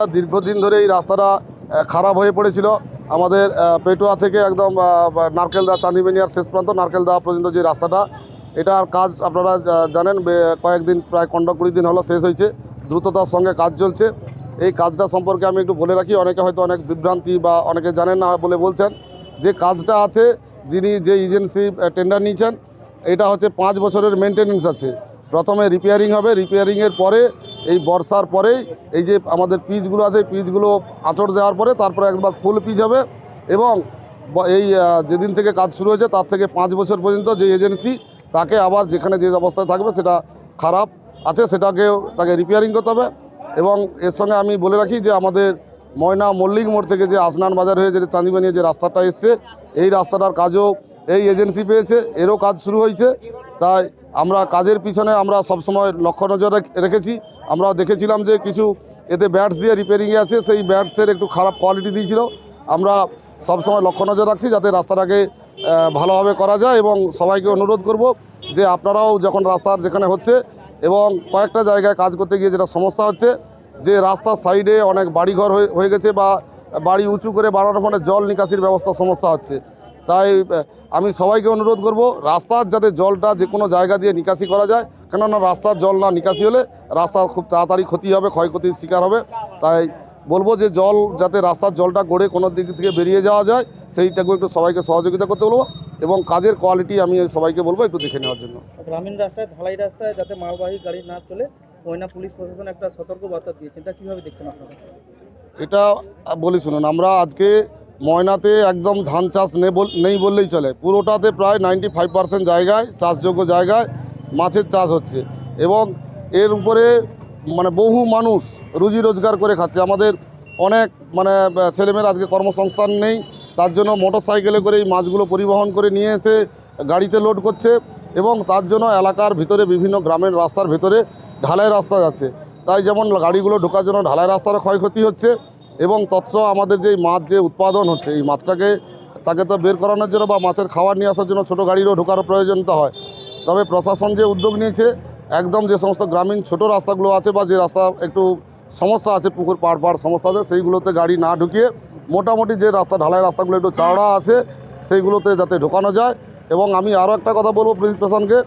দীর্ঘদিন ধরে এই রাস্তাটা খারাপ হয়ে পড়েছিল। আমাদের পেটুয়া থেকে একদম নারকেলদা, চাঁদিবেনিয়ার শেষ প্রান্ত নারকেলদা পর্যন্ত যে রাস্তাটা, এটার কাজ আপনারা জানেন কয়েকদিন, প্রায় পনেরো কুড়ি দিন হলো শেষ হয়েছে। দ্রুততার সঙ্গে কাজ চলছে। এই কাজটা সম্পর্কে আমি একটু বলে রাখি, অনেকে হয়তো অনেক বিভ্রান্তি বা অনেকে জানেন না বলে বলছেন। যে কাজটা আছে, যিনি যে এজেন্সি টেন্ডার নিয়েছেন, এটা হচ্ছে পাঁচ বছরের মেনটেনেন্স আছে। প্রথমে রিপেয়ারিং হবে রিপেয়ারিংয়ের পরে এই বর্ষার পরেই এই যে আমাদের পিচগুলো আছে, পিচগুলো আঁচড় দেওয়ার পরে তারপরে একবার ফুল পিচ হবে এবং এই যেদিন থেকে কাজ শুরু হয়েছে তার থেকে পাঁচ বছর পর্যন্ত যে এজেন্সি তাকে আবার যেখানে যে অবস্থায় থাকবে সেটা খারাপ আছে, সেটাকেও তাকে রিপেয়ারিং করতে হবে এবং এর সঙ্গে আমি বলে রাখি যে আমাদের ময়না মল্লিক মোড় থেকে যে আসনান বাজার হয়ে যে চাঁদিবানিয়ে যে রাস্তাটা এসছে, এই রাস্তাটার কাজও এই এজেন্সি পেয়েছে, এরও কাজ শুরু হয়েছে। তাই আমরা কাজের পিছনে আমরা সবসময় লক্ষ্য নজর রেখ- রেখেছি। আমরা দেখেছিলাম যে কিছু এতে ব্যাটস দিয়ে রিপেয়ারিংয়ে আছে, সেই ব্যাটসের একটু খারাপ কোয়ালিটি দিয়েছিল। আমরা সবসময় লক্ষ্য নজর রাখছি যাতে রাস্তাটাকে ভালোভাবে করা যায় এবং সবাইকে অনুরোধ করব যে আপনারাও যখন রাস্তার যেখানে হচ্ছে এবং কয়েকটা জায়গায় কাজ করতে গিয়ে যেটা সমস্যা হচ্ছে, যে রাস্তার সাইডে অনেক বাড়িঘর হয়ে গেছে বা বাড়ি উঁচু করে বাড়ানোর ফলে জল নিকাশির ব্যবস্থা সমস্যা হচ্ছে। তাই আমি সবাইকে অনুরোধ করব রাস্তার যাতে জলটা যে কোনো জায়গা দিয়ে নিকাশি করা যায় কেননা রাস্তার জল না নিকাশি হলে রাস্তা খুব তাড়াতাড়ি ক্ষতি হবে ক্ষয়ক্ষতির শিকার হবে। তাই বলব যে জল যাতে রাস্তার জলটা গড়ে কোনো দিক থেকে বেরিয়ে যাওয়া যায় সেইটাকেও একটু সবাইকে সহযোগিতা করতে বলব এবং কাজের কোয়ালিটি আমি সবাইকে বলব একটু দেখে নেওয়ার জন্য। গ্রামীণ রাস্তায় ঢালাই রাস্তায় যাতে মালবাহী গাড়ি না চলে ময়না পুলিশ প্রশাসন একটা সতর্ক বার্তা দিয়েছেন এটা কীভাবে দেখছেন আপনারা? এটা বলি শুনুন আমরা আজকে ময়নাতে একদম ধান চাষ নেই বললেই চলে। পুরোটাতে প্রায় নাইনটি ফাইভ পার্সেন্ট জায়গায়, চাষযোগ্য জায়গায় মাছের চাষ হচ্ছে। এবং এর উপরে মানে বহু মানুষ রুজি রোজগার করে খাচ্ছে। আমাদের অনেক মানে ছেলেমেয়েরা আজকে কর্মসংস্থান নেই, তার জন্য মোটর সাইকেলে করে এই মাছগুলো পরিবহন করে নিয়ে এসে গাড়িতে লোড করছে এবং তার জন্য এলাকার ভিতরে বিভিন্ন গ্রামের রাস্তার ভিতরে ঢালাই রাস্তা যাচ্ছে তাই যেমন গাড়িগুলো ঢোকার জন্য ঢালাই রাস্তারও ক্ষয়ক্ষতি হচ্ছে এবং তৎস আমাদের যে মাছ, যে উৎপাদন হচ্ছে, এই মাছটাকে তাকে তো বের করানোর জন্য বা মাছের খাবার নিয়ে আসার জন্য ছোটো গাড়িরও ঢোকার প্রয়োজনতা হয়। তবে প্রশাসন যে উদ্যোগ নিয়েছে, একদম যে সমস্ত গ্রামীণ ছোট রাস্তাগুলো আছে বা যে রাস্তা একটু সমস্যা আছে, পুকুর পাড় পাড় সমস্যা আছে, সেইগুলোতে গাড়ি না ঢুকিয়ে মোটামুটি যে রাস্তা, ঢালাই রাস্তাগুলো একটু চওড়া আছে, সেইগুলোতে যাতে ঢোকানো যায়। এবং আমি আরও একটা কথা বলব প্রশাসনকে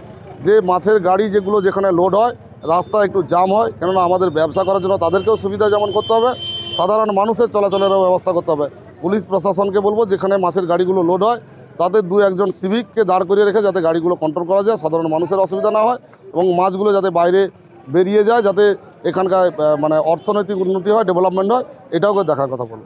যে মাছের গাড়ি যেগুলো যেখানে লোড হয়, রাস্তা একটু জাম হয়, কেননা আমাদের ব্যবসা করার জন্য তাদেরকেও সুবিধা যেমন করতে হবে সাধারণ মানুষের চলাচলেরও ব্যবস্থা করতে হবে। পুলিশ প্রশাসনকে বলব, যেখানে মাছের গাড়িগুলো লোড হয়, তাদের দু একজন সিভিককে দাঁড় করিয়ে রেখে যাতে গাড়িগুলো কন্ট্রোল করা যায়, সাধারণ মানুষের অসুবিধা না হয় এবং মাছগুলো যাতে বাইরে বেরিয়ে যায়, যাতে এখানকার মানে অর্থনৈতিক উন্নতি হয় ডেভেলপমেন্ট হয়, এটাও দেখার কথা বলব।